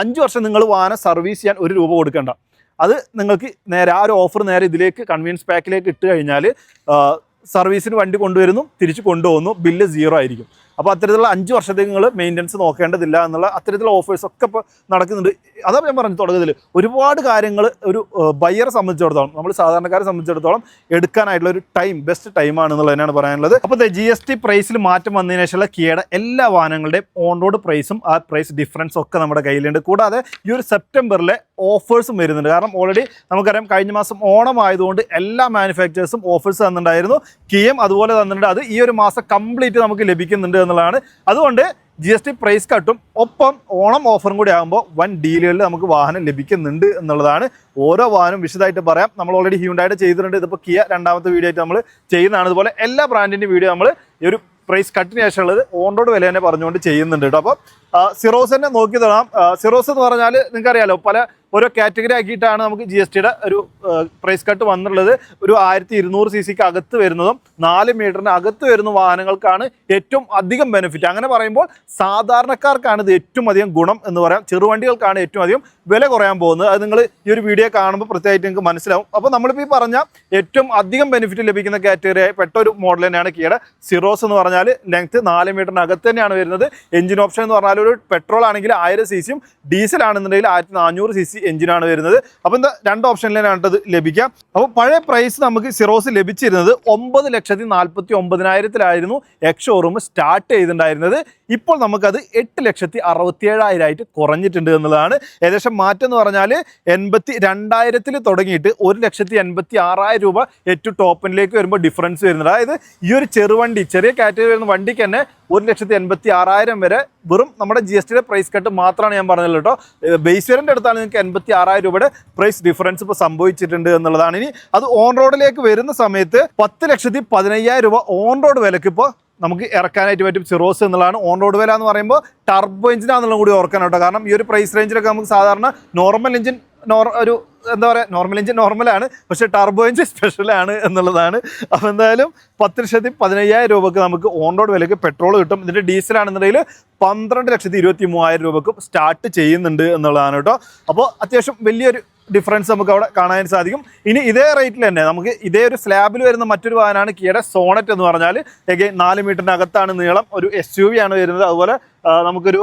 അഞ്ച് വർഷം നിങ്ങൾ വാഹനം സർവീസ് ചെയ്യാൻ ഒരു രൂപ കൊടുക്കേണ്ട. അത് നിങ്ങൾക്ക് നേരെ ആ ഒരു ഓഫർ നേരെ ഇതിലേക്ക് കൺവീനിയൻസ് പാക്കിലേക്ക് ഇട്ട് കഴിഞ്ഞാൽ സർവീസിന് വണ്ടി കൊണ്ടുവരുന്നു തിരിച്ച് കൊണ്ടുപോകുന്നു ബില്ല് സീറോ ആയിരിക്കും. അപ്പോൾ അത്തരത്തിലുള്ള അഞ്ച് വർഷത്തേക്ക് നിങ്ങൾ മെയിന്റനൻസ് നോക്കേണ്ടതില്ല എന്നുള്ള അത്തരത്തിലുള്ള ഓഫേഴ്സ് ഒക്കെ ഇപ്പോൾ നടക്കുന്നുണ്ട്. അതാണ് ഞാൻ പറഞ്ഞു തുടക്കത്തിൽ ഒരുപാട് കാര്യങ്ങൾ ഒരു ബയ്യറെ സംബന്ധിച്ചിടത്തോളം നമ്മൾ സാധാരണക്കാരെ സംബന്ധിച്ചിടത്തോളം എടുക്കാനായിട്ടുള്ള ഒരു ടൈം ബെസ്റ്റ് ടൈമാണ് തന്നെയാണ് പറയാനുള്ളത്. അപ്പോൾ ജി എസ് ടി പ്രൈസിൽ മാറ്റം വന്നതിന് ശേഷമുള്ള കിയയുടെ എല്ലാ വാഹനങ്ങളുടെയും ഓൺ റോഡ് പ്രൈസും ആ പ്രൈസ് ഡിഫറൻസ് ഒക്കെ നമ്മുടെ കയ്യിലുണ്ട്. കൂടാതെ ഈ ഒരു സെപ്റ്റംബറിലെ ഓഫേഴ്സും വരുന്നുണ്ട്. കാരണം ഓൾറെഡി നമുക്കറിയാം കഴിഞ്ഞ മാസം ഓണം ആയതുകൊണ്ട് എല്ലാ മാനുഫാക്ചേഴ്സും ഓഫേഴ്സ് തന്നിട്ടുണ്ടായിരുന്നു. കിയം അതുപോലെ തന്നിട്ടുണ്ട്. അത് ഈ ഒരു മാസം കംപ്ലീറ്റ് നമുക്ക് ലഭിക്കുന്നുണ്ട് എന്നുള്ളതാണ്. അതുകൊണ്ട് ജി എസ് ടി പ്രൈസ് കട്ടും ഒപ്പം ഓണം ഓഫറും കൂടി ആകുമ്പോൾ വൻ ഡീലുകളിൽ നമുക്ക് വാഹനം ലഭിക്കുന്നുണ്ട് എന്നുള്ളതാണ്. ഓരോ വാഹനം വിശദമായിട്ട് പറയാം. നമ്മൾ ഓൾറെഡി ഹ്യൂണ്ടായിട്ട് ചെയ്തിട്ടുണ്ട്. ഇതിപ്പോൾ കിയ രണ്ടാമത്തെ വീഡിയോ ആയിട്ട് നമ്മൾ ചെയ്യുന്നതാണ്. അതുപോലെ എല്ലാ ബ്രാൻഡിന്റെ വീഡിയോ നമ്മൾ ഈ ഒരു പ്രൈസ് കട്ടിന് ശേഷമുള്ളത് ഓൺ റോഡ് വില തന്നെ പറഞ്ഞുകൊണ്ട് ചെയ്യുന്നുണ്ട് കേട്ടോ. അപ്പോൾ സിറോസ് തന്നെ നോക്കി തരാം സിറോസ് എന്ന് പറഞ്ഞാൽ നിങ്ങൾക്കറിയാലോ പല ഓരോ കാറ്റഗറി ആക്കിയിട്ടാണ് നമുക്ക് ജി എസ് ടിയുടെ ഒരു പ്രൈസ് കട്ട് വന്നിട്ടുള്ളത്. ഒരു ആയിരത്തി ഇരുന്നൂറ് സി സിക്ക് അകത്ത് വരുന്നതും നാല് മീറ്ററിന് അകത്ത് വരുന്ന വാഹനങ്ങൾക്കാണ് ഏറ്റവും അധികം ബെനിഫിറ്റ് അങ്ങനെ പറയുമ്പോൾ സാധാരണക്കാർക്കാണ് ഇത് ഏറ്റവും അധികം ഗുണം എന്ന് പറയാം. ചെറുവണ്ടികൾക്കാണ് ഏറ്റവും അധികം വില കുറയാൻ പോകുന്നത്. അത് നിങ്ങൾ ഈ ഒരു വീഡിയോ കാണുമ്പോൾ പ്രത്യേകമായിട്ട് നിങ്ങൾക്ക് മനസ്സിലാവും. അപ്പോൾ നമ്മളിപ്പോൾ ഈ പറഞ്ഞ ഏറ്റവും അധികം ബെനിഫിറ്റ് ലഭിക്കുന്ന കാറ്റഗറി ആയി പെട്ട ഒരു മോഡൽ തന്നെയാണ് കിയുടെ സിറോസ് എന്ന് പറഞ്ഞാൽ ലെങ്ത് നാല് മീറ്ററിന് അകത്ത് തന്നെയാണ് വരുന്നത്. എഞ്ചിൻ ഓപ്ഷൻ എന്ന് പറഞ്ഞാൽ ഒരു പെട്രോൾ ആണെങ്കിൽ ആയിരം സി സിയും ഡീസൽ ആണെന്നുണ്ടെങ്കിൽ ആയിരത്തി നാനൂറ് സി സി എഞ്ചിനാണ് വരുന്നത്. അപ്പോൾ എന്താ രണ്ട് ഓപ്ഷനിലാണ് ഇത് ലഭിക്കാം അപ്പോൾ പഴയ പ്രൈസ് നമുക്ക് സിറോസ് ലഭിച്ചിരുന്നത് ഒമ്പത് ലക്ഷത്തി നാൽപ്പത്തി ഒമ്പതിനായിരത്തിലായിരുന്നു എക്സ് ഷോറൂം സ്റ്റാർട്ട് ചെയ്തിട്ടുണ്ടായിരുന്നത്. ഇപ്പോൾ നമുക്കത് എട്ട് ലക്ഷത്തി അറുപത്തി ഏഴായിരമായിട്ട് കുറഞ്ഞിട്ടുണ്ട് എന്നുള്ളതാണ്. ഏകദേശം മാറ്റം എന്ന് പറഞ്ഞാൽ എൺപത്തി രണ്ടായിരത്തിൽ തുടങ്ങിയിട്ട് ഒരു ലക്ഷത്തി എൺപത്തി ആറായിരം രൂപ ഏറ്റവും ടോപ്പിലേക്ക് വരുമ്പോൾ ഡിഫറൻസ് വരുന്നുണ്ട്. അതായത് ഈ ഒരു ചെറുവണ്ടി ചെറിയ കാറ്റഗറി വരുന്ന വണ്ടിക്ക് തന്നെ ഒരു ലക്ഷത്തി എൺപത്തി ആറായിരം വരെ വെറും നമ്മുടെ ജി എസ് ടിയുടെ പ്രൈസ് കട്ട് മാത്രമാണ് ഞാൻ പറഞ്ഞത് കേട്ടോ. ബേസ് വേരിന്റെ അടുത്താണ് നിങ്ങൾക്ക് എൺപത്തി ആറായിരം രൂപയുടെ പ്രൈസ് ഡിഫറൻസ് ഇപ്പോൾ സംഭവിച്ചിട്ടുണ്ട് എന്നുള്ളതാണ്. ഇനി അത് ഓൺ റോഡിലേക്ക് വരുന്ന സമയത്ത് പത്ത് ലക്ഷത്തി പതിനയ്യായിരം രൂപ ഓൺ റോഡ് വിലക്ക് ഇപ്പോൾ നമുക്ക് ഇറക്കാനായിട്ട് പറ്റും. സിറോസ് എന്നുള്ളതാണ് ഓൺ റോഡ് വില എന്ന് പറയുമ്പോൾ ടർബോ എഞ്ചിനാണെന്നുള്ളത് കൂടി ഓർക്കാൻ കാരണം ഈ ഒരു പ്രൈസ് റേഞ്ചിലൊക്കെ നമുക്ക് സാധാരണ നോർമൽ എഞ്ചിൻ നോർ ഒരു എന്താ പറയുക നോർമൽ എഞ്ചിൻ നോർമലാണ് പക്ഷേ ടർബോ എഞ്ചിൻ സ്പെഷ്യലാണ് എന്നുള്ളതാണ്. അപ്പോൾ എന്തായാലും പത്ത് ലക്ഷത്തി പതിനയ്യായിരം രൂപക്ക് നമുക്ക് ഓൺ റോഡ് വിലയ്ക്ക് പെട്രോൾ കിട്ടും. ഇതിന്റെ ഡീസലാണെന്നുണ്ടെങ്കിൽ പന്ത്രണ്ട് ലക്ഷത്തി ഇരുപത്തി മൂവായിരം രൂപക്കും സ്റ്റാർട്ട് ചെയ്യുന്നുണ്ട് എന്നുള്ളതാണ് കേട്ടോ. അപ്പോൾ അത്യാവശ്യം വലിയൊരു ഡിഫറൻസ് നമുക്ക് അവിടെ കാണാൻ സാധിക്കും. ഇനി ഇതേ റേറ്റിൽ തന്നെ നമുക്ക് ഇതേ ഒരു സ്ലാബിൽ വരുന്ന മറ്റൊരു വാഹനമാണ് കിയുടെ സോണറ്റ് എന്ന് പറഞ്ഞാൽ ഏകെ നാല് മീറ്ററിനകത്താണ് നീളം. ഒരു എസ് യു വി ആണ് വരുന്നത്. അതുപോലെ നമുക്കൊരു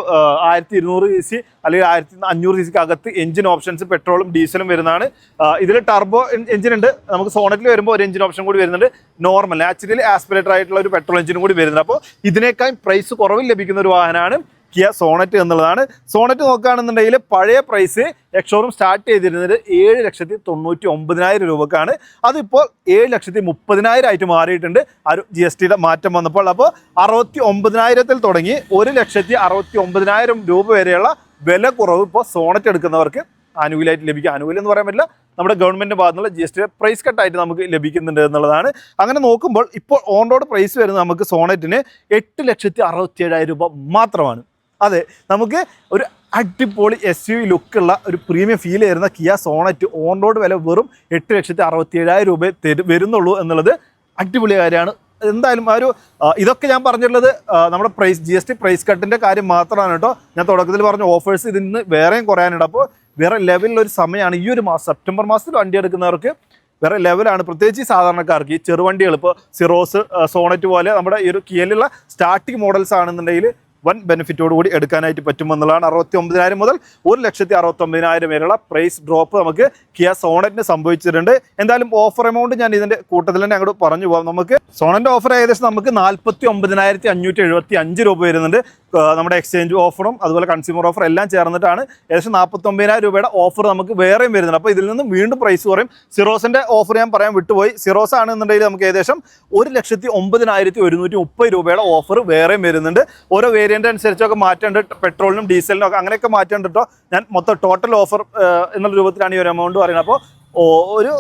ആയിരത്തി ഇരുന്നൂറ് സി സി അല്ലെങ്കിൽ ആയിരത്തി അഞ്ഞൂറ് സി സിക്ക് അകത്ത് എഞ്ചിൻ ഓപ്ഷൻസ് പെട്രോളും ഡീസലും വരുന്നതാണ്. ഇതിൽ ടർബോ എഞ്ചിൻ ഉണ്ട്. നമുക്ക് സോണറ്റിൽ വരുമ്പോൾ ഒരു എഞ്ചിൻ ഓപ്ഷൻ കൂടി വരുന്നുണ്ട്. നോർമൽ നാച്ചുറലി ആസ്പിറേറ്റർ ആയിട്ടുള്ള ഒരു പെട്രോൾ എഞ്ചിനും കൂടി വരുന്നുണ്ട്. അപ്പോൾ ഇതിനേക്കാൾ പ്രൈസ് കുറവിൽ ലഭിക്കുന്ന ഒരു വാഹനമാണ് കിയ സോണറ്റ് എന്നുള്ളതാണ്. സോണറ്റ് നോക്കുകയാണെന്നുണ്ടെങ്കിൽ പഴയ പ്രൈസ് എക്സോറും സ്റ്റാർട്ട് ചെയ്തിരുന്നത് ഏഴ് ലക്ഷത്തി തൊണ്ണൂറ്റി ഒമ്പതിനായിരം രൂപക്കാണ്. അതിപ്പോൾ ഏഴ് ലക്ഷത്തി മുപ്പതിനായിരം ആയിട്ട് മാറിയിട്ടുണ്ട്. ആ ഒരു ജി എസ് ടിയുടെ മാറ്റം വന്നപ്പോൾ അപ്പോൾ അറുപത്തി ഒമ്പതിനായിരത്തിൽ തുടങ്ങി ഒരു ലക്ഷത്തി അറുപത്തി ഒമ്പതിനായിരം രൂപ വരെയുള്ള വില കുറവ് ഇപ്പോൾ സോണറ്റ് എടുക്കുന്നവർക്ക് ആനുകൂല്യമായിട്ട് ലഭിക്കും. ആനുകൂല്യം എന്ന് പറയാൻ പറ്റില്ല. നമ്മുടെ ഗവൺമെന്റ് ഭാഗത്തുനിന്നുള്ള ജി എസ് ടി പ്രൈസ് കട്ടായിട്ട് നമുക്ക് ലഭിക്കുന്നുണ്ട് എന്നുള്ളതാണ്. അങ്ങനെ നോക്കുമ്പോൾ ഇപ്പോൾ ഓൺ റോഡ് പ്രൈസ് വരുന്നത് നമുക്ക് സോണറ്റിന് എട്ട് ലക്ഷത്തി അറുപത്തി ഏഴായിരം രൂപ മാത്രമാണ്. അതെ നമുക്ക് ഒരു അടിപൊളി എസ് യു ലുക്കുള്ള ഒരു പ്രീമിയം ഫീൽ ചെയ്യുന്ന കിയ സോണറ്റ് ഓൺ റോഡ് വില വെറും എട്ട് ലക്ഷത്തി അറുപത്തി ഏഴായിരം രൂപ തരും വരുന്നുള്ളൂ എന്നുള്ളത് അടിപൊളി കാര്യമാണ്. എന്തായാലും ആ ഒരു ഇതൊക്കെ ഞാൻ പറഞ്ഞിട്ടുള്ളത് നമ്മുടെ price G S T price കട്ടിന്റെ കാര്യം മാത്രമാണ് കേട്ടോ. ഞാൻ തുടക്കത്തിൽ പറഞ്ഞ ഓഫേഴ്സ് ഇതിൽ നിന്ന് വേറെയും കുറയാനുണ്ട്. അപ്പോൾ വേറെ ലെവലിലൊരു സമയമാണ് ഈ ഒരു മാസം സെപ്റ്റംബർ മാസത്തിൽ വണ്ടി എടുക്കുന്നവർക്ക് വേറെ ലെവലാണ് പ്രത്യേകിച്ച് ഈ സാധാരണക്കാർക്ക് ഈ ചെറുവണ്ടികൾ ഇപ്പോൾ സിറോസ് സോണറ്റ് പോലെ നമ്മുടെ ഈ ഒരു കിയലുള്ള സ്റ്റാർട്ടിംഗ് മോഡൽസ് ആണെന്നുണ്ടെങ്കിൽ വൻ ബെനിഫിറ്റോട് കൂടി എടുക്കാനായിട്ട് പറ്റുമെന്നുള്ളതാണ്. അറുപത്തി ഒമ്പതിനായിരം മുതൽ ഒരു ലക്ഷത്തി അറുപത്തൊമ്പതിനായിരം വരെയുള്ള പ്രൈസ് ഡ്രോപ്പ് നമുക്ക് കിയ സോണറ്റിന് സംഭവിച്ചിട്ടുണ്ട്. എന്തായാലും ഓഫർ എമൗണ്ട് ഞാൻ ഇതിന്റെ കൂട്ടത്തിൽ തന്നെ അങ്ങോട്ട് പറഞ്ഞു പോകാം. നമുക്ക് സോണന്റെ ഓഫർ ഏകദേശം നമുക്ക് നാൽപ്പത്തി ഒമ്പതിനായിരത്തി അഞ്ഞൂറ്റി എഴുപത്തി അഞ്ച് രൂപ വരുന്നുണ്ട്. നമ്മുടെ എക്സ്ചേഞ്ച് ഓഫറും അതുപോലെ കൺസ്യൂമർ ഓഫർ എല്ലാം ചേർന്നിട്ടാണ് ഏകദേശം നാൽപ്പത്തൊമ്പതിനായിരം രൂപയുടെ ഓഫർ നമുക്ക് വേറെയും വരുന്നുണ്ട് അപ്പോൾ ഇതിൽ നിന്നും വീണ്ടും പ്രൈസ് കുറയും. സിറോസിന്റെ ഓഫർ ഞാൻ പറയാൻ വിട്ടുപോയി. സിറോസ് ആണെന്നുണ്ടെങ്കിൽ നമുക്ക് ഏകദേശം ഒരു ലക്ഷത്തി ഒമ്പതിനായിരത്തി ഒരുന്നൂറ്റി മുപ്പത് രൂപയുടെ ഓഫർ വേറെയും വരുന്നുണ്ട്. ഓരോ വേരിയന്റ് അനുസരിച്ചൊക്കെ മാറ്റമുണ്ട് പെട്രോളിനും ഡീസലിനും ഒക്കെ അങ്ങനെയൊക്കെ മാറ്റമുണ്ട് കേട്ടോ ഞാൻ മൊത്തം ടോട്ടൽ ഓഫർ എന്നുള്ള രൂപത്തിലാണ് ഈ ഒരു എമൗണ്ട് പറയുന്നത്. അപ്പോൾ ഒരു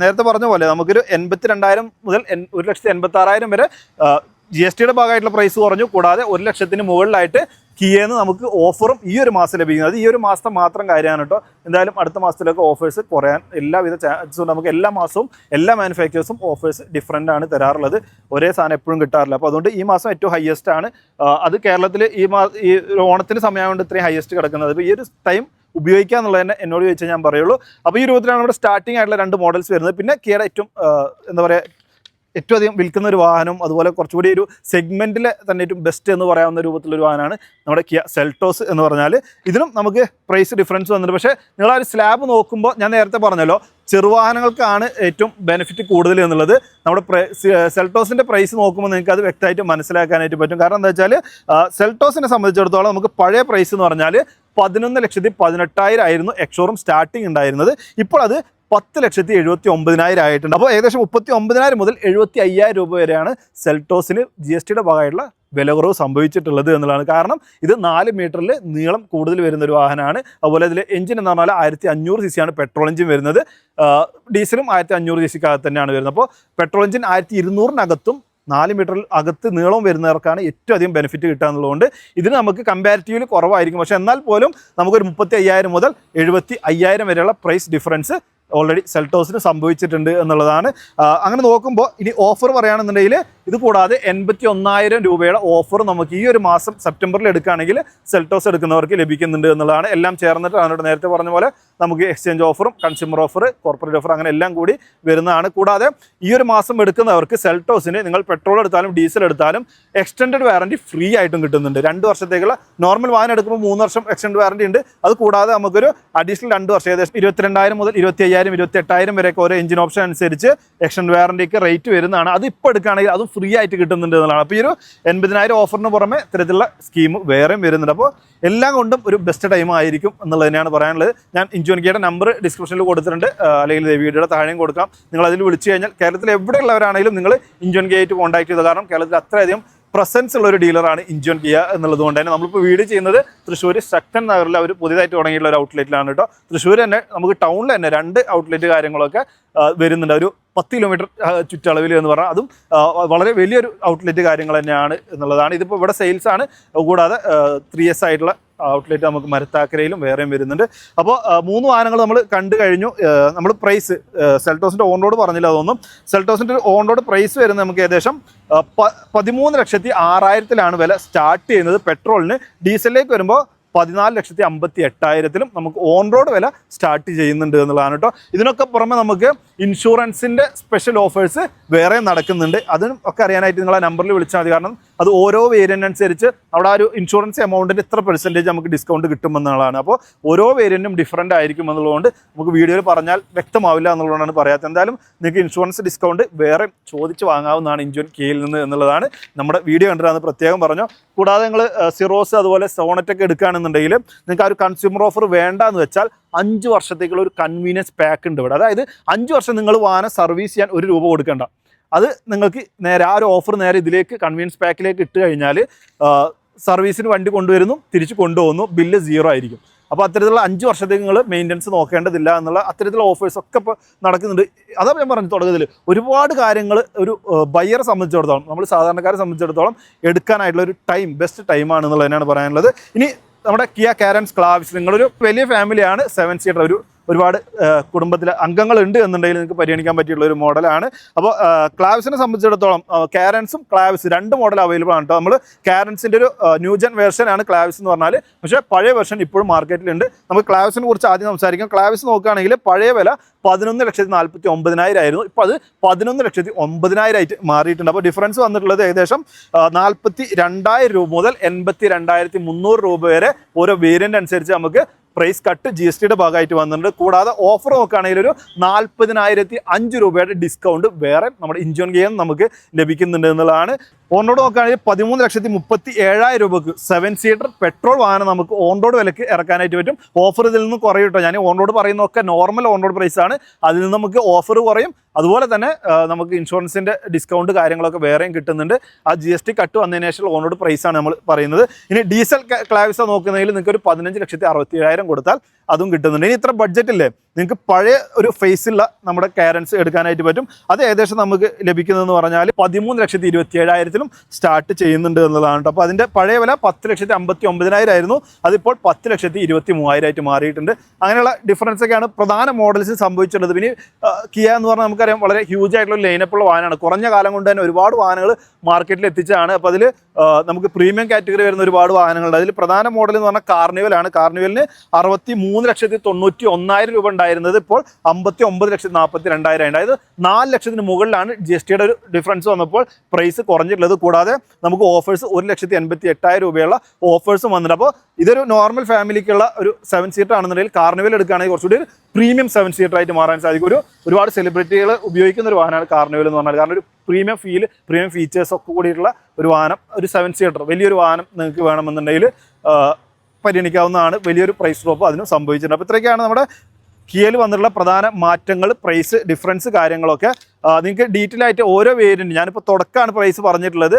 നേരത്തെ പറഞ്ഞ പോലെ നമുക്കൊരു എൺപത്തി രണ്ടായിരം മുതൽ ഒരു ലക്ഷത്തി എൺപത്തി ആറായിരം വരെ ജി എസ് ടിയുടെ ഭാഗമായിട്ടുള്ള പ്രൈസ് കുറഞ്ഞു. കൂടാതെ ഒരു ലക്ഷത്തിന് മുകളിലായിട്ട് കിയേന്ന് നമുക്ക് ഓഫറും ഈ ഒരു മാസം ലഭിക്കുന്നത്. ഈ ഒരു മാസത്തെ മാത്രം കാര്യമാണ് കേട്ടോ. എന്തായാലും അടുത്ത മാസത്തിലൊക്കെ ഓഫേഴ്സ് കുറയാൻ എല്ലാവിധ ചാൻസും നമുക്ക് എല്ലാ മാസവും എല്ലാ മാനുഫാക്ചേഴ്സും ഓഫേഴ്സ് ഡിഫറെന്റ് ആണ് തരാറുള്ളത്. ഒരേ സാധനം എപ്പോഴും കിട്ടാറില്ല. അപ്പോൾ അതുകൊണ്ട് ഈ മാസം ഏറ്റവും ഹയസ്റ്റ് ആണ്. അത് കേരളത്തിൽ ഈ മാ ഈ ഓണത്തിന് സമയമായതുകൊണ്ട് ഇത്രയും ഹയസ്റ്റ് കിടക്കുന്നത്. അപ്പോൾ ഈ ഒരു ടൈം ഉപയോഗിക്കുക എന്നുള്ളത് തന്നെ എന്നോട് ചോദിച്ചാൽ ഞാൻ പറയുള്ളൂ. അപ്പോൾ ഈ രൂപത്തിലാണ് നമ്മുടെ സ്റ്റാർട്ടിംഗ് ആയിട്ടുള്ള രണ്ട് മോഡൽസ് വരുന്നത്. പിന്നെ കിയയുടെ ഏറ്റവും എന്താ പറയുക ഏറ്റവും അധികം വിൽക്കുന്ന ഒരു വാഹനം അതുപോലെ കുറച്ചുകൂടി ഒരു സെഗ്മെന്റിലെ തന്നെ ഏറ്റവും ബെസ്റ്റ് എന്ന് പറയാവുന്ന രൂപത്തിലൊരു വാഹനമാണ് നമ്മുടെ കിയ സെൽട്ടോസ് എന്ന് പറഞ്ഞാൽ. ഇതിനും നമുക്ക് പ്രൈസ് ഡിഫറൻസ് വന്നിട്ടുണ്ട്. പക്ഷേ നിങ്ങൾ ആ ഒരു സ്ലാബ് നോക്കുമ്പോൾ ഞാൻ നേരത്തെ പറഞ്ഞല്ലോ ചെറുവാഹനങ്ങൾക്കാണ് ഏറ്റവും ബെനിഫിറ്റ് കൂടുതൽ എന്നുള്ളത്. നമ്മുടെ സെൽട്ടോസിന്റെ പ്രൈസ് നോക്കുമ്പോൾ നിങ്ങൾക്ക് അത് വ്യക്തമായിട്ട് മനസ്സിലാക്കാനായിട്ട് പറ്റും. കാരണം എന്താ വെച്ചാൽ സെൽട്ടോസിനെ സംബന്ധിച്ചിടത്തോളം നമുക്ക് പഴയ പ്രൈസ് എന്ന് പറഞ്ഞാൽ പതിനൊന്ന് ലക്ഷത്തി പതിനെട്ടായിരം ആയിരുന്നു എക്സോറും സ്റ്റാർട്ടിങ് ഉണ്ടായിരുന്നത്. ഇപ്പോൾ അത് പത്ത് ലക്ഷത്തി എഴുപത്തി ഒമ്പതിനായിരം ആയിട്ടുണ്ട് അപ്പോൾ ഏകദേശം മുപ്പത്തി ഒമ്പതിനായിരം മുതൽ എഴുപത്തി അയ്യായിരം രൂപ വരെയാണ് സെൽട്ടോസിന് ജി എസ് ടിയുടെ ഭാഗമായിട്ടുള്ള വില കുറവ് സംഭവിച്ചിട്ടുള്ളത് എന്നുള്ളതാണ്. കാരണം ഇത് നാല് മീറ്ററിൽ നീളം കൂടുതൽ വരുന്ന ഒരു വാഹനമാണ്. അതുപോലെ ഇതിൽ എഞ്ചിൻ എന്ന് പറഞ്ഞാൽ ആയിരത്തി അഞ്ഞൂറ് സി സിയാണ് പെട്രോൾ എഞ്ചിൻ വരുന്നത് ഡീസലും ആയിരത്തി അഞ്ഞൂറ് സി സിക്കകത്ത് തന്നെയാണ് വരുന്നത്. അപ്പോൾ പെട്രോൾ എഞ്ചിൻ ആയിരത്തി ഇരുന്നൂറിനകത്തും നാല് മീറ്ററിൽ അകത്ത് നീളം വരുന്നവർക്കാണ് ഏറ്റവും അധികം ബെനിഫിറ്റ് കിട്ടുക എന്നുള്ളതുകൊണ്ട് ഇതിന് നമുക്ക് കമ്പാരിറ്റീവ്ലി കുറവായിരിക്കും. പക്ഷേ എന്നാൽ പോലും നമുക്കൊരു മുപ്പത്തി അയ്യായിരം മുതൽ എഴുപത്തി അയ്യായിരം വരെയുള്ള പ്രൈസ് ഡിഫറൻസ് ഓൾറെഡി സെൽട്ടോസിന് സംഭവിച്ചിട്ടുണ്ട് എന്നുള്ളതാണ്. അങ്ങനെ നോക്കുമ്പോൾ ഇനി ഓഫർ പറയുകയാണെന്നുണ്ടെങ്കിൽ ഇത് കൂടാതെ എൺപത്തി ഒന്നായിരം രൂപയുടെ ഓഫർ നമുക്ക് ഈ ഒരു മാസം സെപ്റ്റംബറിൽ എടുക്കുകയാണെങ്കിൽ സെൽട്ടോസ് എടുക്കുന്നവർക്ക് ലഭിക്കുന്നുണ്ട് എന്നുള്ളതാണ്. എല്ലാം ചേർന്നിട്ടാണ് ഇവിടെ നേരത്തെ പറഞ്ഞ പോലെ നമുക്ക് എക്സ്ചേഞ്ച് ഓഫറും കൺസ്യൂമർ ഓഫർ കോർപ്പറേറ്റ് ഓഫർ അങ്ങനെ എല്ലാം കൂടി വരുന്നതാണ്. കൂടാതെ ഈ ഒരു മാസം എടുക്കുന്നവർക്ക് സെൽട്ടോസിന് നിങ്ങൾ പെട്രോൾ എടുത്താലും ഡീസൽ എടുത്താലും എക്സ്റ്റൻഡ് വാറണ്ടി ഫ്രീ ആയിട്ടും കിട്ടുന്നുണ്ട്. രണ്ട് വർഷത്തേക്കുള്ള നോർമൽ വാഹനം എടുക്കുമ്പോൾ മൂന്ന് വർഷം എക്സ്റ്റൻഡ് വാറണ്ടി ഉണ്ട്. അത് കൂടാതെ നമുക്കൊരു അഡീഷണൽ രണ്ട് വർഷം ഏകദേശം ഇരുപത്തിരണ്ടായിരം മുതൽ ഇരുപത്തി അയ്യായിരം ഇരുപത്തി എട്ടായിരം വരെയൊക്കെ ഓരോ എഞ്ചിൻ ഓപ്ഷൻ അനുസരിച്ച് എക്സ്റ്റൻ വാറണ്ടിക്ക് റേറ്റ് വരുന്നതാണ്. അത് ഇപ്പോൾ എടുക്കുകയാണെങ്കിൽ അതും ഫ്രീ ആയിട്ട് കിട്ടുന്നുണ്ട് എന്നുള്ളതാണ്. അപ്പോൾ ഈ ഒരു എൺപതിനായിരം ഓഫറിന് പുറമെ ഇത്തരത്തിലുള്ള സ്കീം വേറെയും വരുന്നുണ്ട്. അപ്പോൾ എല്ലാം കൊണ്ടും ഒരു ബെസ്റ്റ് ടൈം ആയിരിക്കും എന്നുള്ളത് തന്നെയാണ് പറയാനുള്ളത്. ഞാൻ ഇഞ്ചുവനിക്കയുടെ നമ്പർ ഡിസ്ക്രിപ്ഷനിൽ കൊടുത്തിട്ടുണ്ട്. അല്ലെങ്കിൽ വീഡിയോയുടെ താഴെയും കൊടുക്കാം. നിങ്ങൾ അതിൽ വിളിച്ചു കഴിഞ്ഞാൽ കേരളത്തിൽ എവിടെയുള്ളവരാണെങ്കിലും നിങ്ങൾ ആയിട്ട് കോൺടാക്ട് ചെയ്ത. കാരണം കേരളത്തിൽ അത്രയധികം പ്രസൻസ് ഉള്ള ഒരു ഡീലറാണ് ഇൻജോൻ കിയ എന്നുള്ളത് കൊണ്ട് തന്നെ നമ്മളിപ്പോൾ വീട് ചെയ്യുന്നത് തൃശ്ശൂർ ശക്തൻ നഗറിൽ അവർ പുതിയതായിട്ട് തുടങ്ങിയിട്ടുള്ള ഒരു ഔട്ട്ലെറ്റിലാണ് കേട്ടോ തൃശ്ശൂർ തന്നെ നമുക്ക് ടൗണിൽ തന്നെ രണ്ട് ഔട്ട്ലെറ്റ് കാര്യങ്ങളൊക്കെ വരുന്നുണ്ട്. ഒരു പത്ത് കിലോമീറ്റർ ചുറ്റളവിൽ എന്ന് പറഞ്ഞാൽ അതും വളരെ വലിയൊരു ഔട്ട്ലെറ്റ് കാര്യങ്ങൾ തന്നെയാണ് എന്നുള്ളതാണ്. ഇതിപ്പോൾ ഇവിടെ സെയിൽസാണ് കൂടാതെ ത്രീ എസ് ആയിട്ടുള്ള ഔട്ട്ലെറ്റ് നമുക്ക് മരത്താക്കരയിലും വേറെയും വരുന്നുണ്ട്. അപ്പോൾ മൂന്ന് വാഹനങ്ങൾ നമ്മൾ കണ്ടു കഴിഞ്ഞു. നമ്മൾ പ്രൈസ് സെൽട്ടോസിന്റെ ഓൺ റോഡ് പറഞ്ഞില്ല അതൊന്നും. സെൽട്ടോസിന്റെ ഓൺ റോഡ് പ്രൈസ് വരുന്നത് നമുക്ക് ഏകദേശം പതിമൂന്ന് ലക്ഷത്തി ആറായിരത്തിലാണ് വില സ്റ്റാർട്ട് ചെയ്യുന്നത്. പെട്രോളിന് ഡീസലിലേക്ക് വരുമ്പോൾ പതിനാല് ലക്ഷത്തി അമ്പത്തി എട്ടായിരത്തിലും നമുക്ക് ഓൺ റോഡ് വില സ്റ്റാർട്ട് ചെയ്യുന്നുണ്ട് എന്നുള്ളതാണ് കേട്ടോ. ഇതിനൊക്കെ പുറമെ നമുക്ക് ഇൻഷുറൻസിന്റെ സ്പെഷ്യൽ ഓഫേഴ്സ് വേറെ നടക്കുന്നുണ്ട്. അതിനും ഒക്കെ അറിയാനായിട്ട് നിങ്ങൾ ആ നമ്പറിൽ വിളിച്ചാൽ മതി. കാരണം അത് ഓരോ വേരിയന്റ് അനുസരിച്ച് അവിടെ ആ ഒരു ഇൻഷുറൻസ് എമൗണ്ടിന്റെ ഇത്ര പെർസെന്റേജ് നമുക്ക് ഡിസ്കൗണ്ട് കിട്ടുമെന്നുള്ളതാണ് അപ്പോൾ ഓരോ വേരിയന്റും ഡിഫറന്റ് ആയിരിക്കും എന്നുള്ളതുകൊണ്ട് നമുക്ക് വീഡിയോയിൽ പറഞ്ഞാൽ വ്യക്തമാവില്ല എന്നുള്ളതാണ് പറയാത്തത്. എന്തായാലും നിങ്ങൾക്ക് ഇൻഷുറൻസ് ഡിസ്കൗണ്ട് വേറെ ചോദിച്ച് വാങ്ങാവുന്നതാണ് ഇൻജുൻ കെയിൽ നിന്ന് എന്നുള്ളതാണ് നമ്മുടെ വീഡിയോ കണ്ടിട്ടാണ് പ്രത്യേകം പറഞ്ഞു. കൂടാതെ നിങ്ങൾ സിറോസ് അതുപോലെ സോണറ്റൊക്കെ എടുക്കുകയാണെന്നുണ്ടെങ്കിൽ നിങ്ങൾക്ക് ആ ഒരു കൺസ്യൂമർ ഓഫർ വേണ്ട എന്ന് വെച്ചാൽ അഞ്ച് വർഷത്തേക്കുള്ള ഒരു കൺവീനിയൻസ് പാക്ക് ഉണ്ട് ഇവിടെ. അതായത് അഞ്ച് വർഷം നിങ്ങൾ വാഹനം സർവീസ് ചെയ്യാൻ ഒരു രൂപ കൊടുക്കേണ്ട. അത് നിങ്ങൾക്ക് നേരെ ആ ഒരു ഓഫർ നേരെ ഇതിലേക്ക് കൺവീനിയൻസ് പാക്കിലേക്ക് ഇട്ട് കഴിഞ്ഞാൽ സർവീസിന് വണ്ടി കൊണ്ടുവരുന്നു തിരിച്ച് കൊണ്ടുപോകുന്നു ബില്ല് സീറോ ആയിരിക്കും. അപ്പോൾ അത്തരത്തിലുള്ള അഞ്ച് വർഷത്തേക്ക് നിങ്ങൾ മെയിന്റനൻസ് നോക്കേണ്ടതില്ല എന്നുള്ള അത്തരത്തിലുള്ള ഓഫേഴ്സ് ഒക്കെ ഇപ്പോൾ നടക്കുന്നുണ്ട്. അതാ ഞാൻ പറഞ്ഞു തുടക്കത്തിൽ ഒരുപാട് കാര്യങ്ങൾ ഒരു ബയ്യറെ സംബന്ധിച്ചിടത്തോളം നമ്മൾ സാധാരണക്കാരെ സംബന്ധിച്ചിടത്തോളം എടുക്കാനായിട്ടുള്ള ഒരു ടൈം ബെസ്റ്റ് ടൈമാണ് എന്നുള്ളത് തന്നെയാണ് പറയാനുള്ളത്. ഇനി നമ്മുടെ കിയ കാരൻസ് ക്ലാവിസ് നിങ്ങളൊരു വലിയ ഫാമിലിയാണ് സെവൻ സീറ്റർ ഒരു ഒരുപാട് കുടുംബത്തിലെ അംഗങ്ങളുണ്ട് എന്നുണ്ടെങ്കിൽ നിങ്ങൾക്ക് പരിഗണിക്കാൻ പറ്റിയുള്ള ഒരു മോഡലാണ്. അപ്പോൾ ക്ലാവിസിനെ സംബന്ധിച്ചിടത്തോളം കാരൻസും ക്ലാവിസ് രണ്ട് മോഡൽ അവൈലബിൾ ആണ് കേട്ടോ. നമ്മൾ കാരൻസിന്റെ ഒരു ന്യൂജൻ വേർഷൻ ആണ് ക്ലാവിസ് എന്ന് പറഞ്ഞാൽ പക്ഷേ പഴയ വെർഷൻ ഇപ്പോഴും മാർക്കറ്റിലുണ്ട് നമുക്ക് ക്ലാവിസിനെ കുറിച്ച് ആദ്യം സംസാരിക്കാം. ക്ലാവിസ് നോക്കുകയാണെങ്കിൽ പഴയ വില പതിനൊന്ന് ലക്ഷത്തി നാൽപ്പത്തി ഒമ്പതിനായിരം ആയിരുന്നു. ഇപ്പോൾ അത് പതിനൊന്ന് ലക്ഷത്തി ഒമ്പതിനായിരമായിട്ട് മാറിയിട്ടുണ്ട്. അപ്പോൾ ഡിഫറൻസ് വന്നിട്ടുള്ളത് ഏകദേശം നാൽപ്പത്തി രണ്ടായിരം രൂപ മുതൽ എൺപത്തി രണ്ടായിരത്തി മുന്നൂറ് രൂപ വരെ ഓരോ വേരിയന്റ് അനുസരിച്ച് നമുക്ക് പ്രൈസ് കട്ട് ജി എസ് ടിയുടെ ഭാഗമായിട്ട് വന്നിട്ടുണ്ട്. കൂടാതെ ഓഫർ നോക്കുകയാണെങ്കിൽ ഒരു നാൽപ്പതിനായിരത്തി അഞ്ച് രൂപയുടെ ഡിസ്കൗണ്ട് വേറെ നമ്മുടെ ഇഞ്ചോൺ ഗെയിം നമുക്ക് ലഭിക്കുന്നുണ്ട് എന്നുള്ളതാണ്. ഓൺ റോഡ് നോക്കുകയാണെങ്കിൽ പതിമൂന്ന് ലക്ഷത്തി മുപ്പത്തി ഏഴായിരം രൂപക്ക് സെവൻ സീറ്റർ പെട്രോൾ വാഹനം നമുക്ക് ഓൺ റോഡ് വിലക്ക് ഇറക്കാനായിട്ട് പറ്റും. ഓഫർ ഇതിൽ നിന്ന് കുറയും കേട്ടോ. ഞാൻ ഓൺ റോഡ് പറയുന്നതൊക്കെ നോർമൽ ഓൺ റോഡ് പ്രൈസ് ആണ്. അതിൽ നിന്ന് നമുക്ക് ഓഫർ കുറയും. അതുപോലെ തന്നെ നമുക്ക് ഇൻഷുറൻസിന്റെ ഡിസ്കൗണ്ട് കാര്യങ്ങളൊക്കെ വേറെയും കിട്ടുന്നുണ്ട്. ആ ജി എസ് ടി കട്ട് വന്നതിന് ശേഷം ഓണോട് പ്രൈസ് പ്രൈസാണ് നമ്മൾ പറയുന്നത്. ഇനി ഡീസൽ ക്ലാവിസ നോക്കുന്നതിൽ നിങ്ങൾക്ക് ഒരു പതിനഞ്ച് ലക്ഷത്തി അറുപത്തി ഏഴായിരം കൊടുത്താൽ അതും കിട്ടുന്നുണ്ട്. ഇനി ഇത്ര ബഡ്ജറ്റ് ഇല്ലേ? നിങ്ങൾക്ക് പഴയ ഒരു ഫേസുള്ള നമ്മുടെ കാരൻസ് എടുക്കാനായിട്ട് പറ്റും. അത് ഏകദേശം നമുക്ക് ലഭിക്കുന്നതെന്ന് പറഞ്ഞാൽ പതിമൂന്ന് ലക്ഷത്തി ഇരുപത്തി ഏഴായിരത്തിലും സ്റ്റാർട്ട് ചെയ്യുന്നുണ്ട് എന്നുള്ളതാണ് അപ്പോൾ അതിന്റെ പഴയ വില പത്ത് ലക്ഷത്തി അമ്പത്തി ഒമ്പതിനായിരം ആയിരുന്നു അതിപ്പോൾ പത്ത് ലക്ഷത്തി ഇരുപത്തി മൂവായിരമായിട്ട് മാറിയിട്ടുണ്ട്. അങ്ങനെയുള്ള ഡിഫറൻസ് ഒക്കെയാണ് പ്രധാന മോഡൽസിൽ സംഭവിച്ചിട്ടുള്ളത്. പിന്നെ കിയ എന്ന് പറഞ്ഞാൽ നമുക്കറിയാം വളരെ ഹ്യൂജ് ആയിട്ടുള്ള ലൈനപ്പുള്ള വാഹനമാണ്. കുറഞ്ഞ കാലം കൊണ്ട് തന്നെ ഒരുപാട് വാഹനങ്ങൾ മാർക്കറ്റിൽ എത്തിച്ചതാണ്. അപ്പോൾ അതിൽ നമുക്ക് പ്രീമിയം കാറ്റഗറി വരുന്ന ഒരുപാട് വാഹനങ്ങളുണ്ട്. അതിൽ പ്രധാന മോഡൽ എന്ന് പറഞ്ഞാൽ കാർണിവലാണ് കാർണിവലിന് അറുപത്തി മൂന്ന് ലക്ഷത്തി തൊണ്ണൂറ്റി ഒന്നായിരം രൂപ ഉണ്ടായിരുന്നത് ഇപ്പോൾ അമ്പത്തി ഒമ്പത് ലക്ഷത്തി നാൽപ്പത്തി രണ്ടായിരം അതായത് നാല് ലക്ഷത്തിന് മുകളിലാണ് ജി എസ് ടിയുടെ ഒരു ഡിഫറൻസ് വന്നപ്പോൾ പ്രൈസ് കുറഞ്ഞിട്ടുള്ളത്. കൂടാതെ നമുക്ക് ഓഫേഴ്സ് ഒരു ലക്ഷത്തി എൺപത്തി എട്ടായിരം രൂപയുള്ള ഓഫേഴ്സും വന്നിട്ടുണ്ട്. അപ്പോൾ ഇതൊരു നോർമൽ ഫാമിലിക്കുള്ള ഒരു സെവൻ സീറ്റർ ആണെന്നുണ്ടെങ്കിൽ കാർണിവൽ എടുക്കുകയാണെങ്കിൽ കുറച്ചുകൂടി ഒരു പ്രീമിയം സെവൻ സീറ്റർ ആയിട്ട് മാറാൻ സാധിക്കും. ഒരു ഒരുപാട് സെലിബ്രിറ്റികൾ ഉപയോഗിക്കുന്ന ഒരു വാഹനമാണ് കാർണിവൽ എന്ന് പറഞ്ഞാൽ. കാരണം ഒരു പ്രീമിയം ഫീൽ പ്രീമിയം ഫീച്ചേഴ്സ് ഒക്കെ കൂടിയിട്ടുള്ള ഒരു വാഹനം ഒരു സെവൻ സീറ്റർ വലിയൊരു വാഹനം നിങ്ങൾക്ക് വേണമെന്നുണ്ടെങ്കിൽ പരിഗണിക്കാവുന്നതാണ്. വലിയൊരു പ്രൈസ് ഡ്രോപ്പ് അതിനും സംഭവിച്ചിട്ടുണ്ട്. അപ്പോൾ ഇത്രയൊക്കെയാണ് നമ്മുടെ കിയയിൽ വന്നിട്ടുള്ള പ്രധാന മാറ്റങ്ങൾ പ്രൈസ് ഡിഫറൻസ് കാര്യങ്ങളൊക്കെ നിങ്ങൾക്ക് ഡീറ്റെയിൽ ആയിട്ട് ഓരോ വേരിയന്റ് ഞാനിപ്പോൾ തുടക്കമാണ് പ്രൈസ് പറഞ്ഞിട്ടുള്ളത്.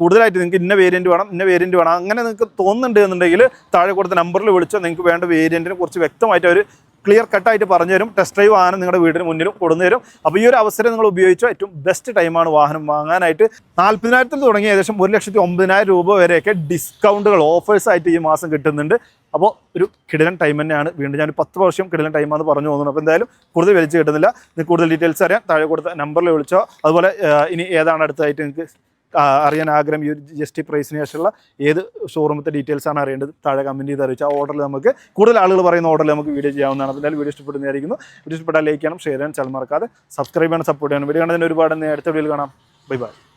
കൂടുതലായിട്ട് നിങ്ങൾക്ക് ഇന്ന വേരിയന്റ് വേണം ഇന്ന വേരിയന്റ് വേണം അങ്ങനെ നിങ്ങൾക്ക് തോന്നുന്നുണ്ട് എന്നുണ്ടെങ്കിൽ താഴെ കൊടുത്ത നമ്പറിൽ വിളിച്ചോ നിങ്ങൾക്ക് വേണ്ട വേരിയന്റിനെ കുറിച്ച് വ്യക്തമായിട്ട് അവർ ക്ലിയർ കട്ടായിട്ട് പറഞ്ഞു തരും ടെസ്റ്റ് ഡ്രൈവ് വാഹനം നിങ്ങളുടെ വീടിന് മുന്നിലും കൊടുന്നു തരും അപ്പോൾ ഈ ഒരു അവസരം നിങ്ങൾ ഉപയോഗിച്ചോ ഏറ്റവും ബെസ്റ്റ് ടൈമാണ് വാഹനം വാങ്ങാനായിട്ട്. നാൽപ്പതിനായിരത്തിൽ തുടങ്ങി ഏകദേശം ഒരു ലക്ഷത്തി ഒമ്പതിനായിരം രൂപ വരെയൊക്കെ ഡിസ്കൗണ്ടുകൾ ഓഫേഴ്സ് ആയിട്ട് ഈ മാസം കിട്ടുന്നുണ്ട്. അപ്പോൾ ഒരു കിടിലൻ ടൈം തന്നെയാണ്. വീണ്ടും ഞാൻ പത്ത് വർഷം കിടിലൻ ടൈമാണെന്ന് പറഞ്ഞു തോന്നുന്നു അപ്പോൾ എന്തായാലും കൂടുതൽ വലിച്ചു കിട്ടുന്നില്ല. നിങ്ങൾക്ക് കൂടുതൽ ഡീറ്റെയിൽസ് അറിയാം. താഴെ കൊടുത്ത നമ്പറിൽ വിളിച്ചോ. അതുപോലെ ഇനി ഏതാണ് അടുത്തായിട്ട് നിങ്ങൾക്ക് അറിയാൻ ആഗ്രഹം ഈ ഒരു ജി പ്രൈസിന് ശേഷമുള്ള ഏത് ഷോറൂമത്തെ ഡീറ്റെയിൽസ് ആണ് അറിയേണ്ടത് താഴെ കമന്റ് ചെയ്ത് അറിയിച്ചാൽ ഓർഡർ നമുക്ക് കൂടുതൽ ആളുകൾ പറയുന്ന ഓർഡർ നമുക്ക് വീഡിയോ ചെയ്യാവുന്നതാണ്. അതിനാൽ വീഡിയോ ഇഷ്ടപ്പെടുന്നതായിരിക്കുന്നു വീഡിയോ ഇഷ്ടപ്പെട്ടാൽ ലൈക്ക് ചെയ്യണം ഷെയർ ചെയ്യാൻ ചാനൽ മറക്കാതെ സബ്സ്ക്രൈബ് ചെയ്യണം സപ്പോർട്ട് ചെയ്യണം. വീഡിയോ കണ്ടതിന് ഒരുപാട് നേരത്തെ വീഡിയോയിൽ കാണാം. Bye bye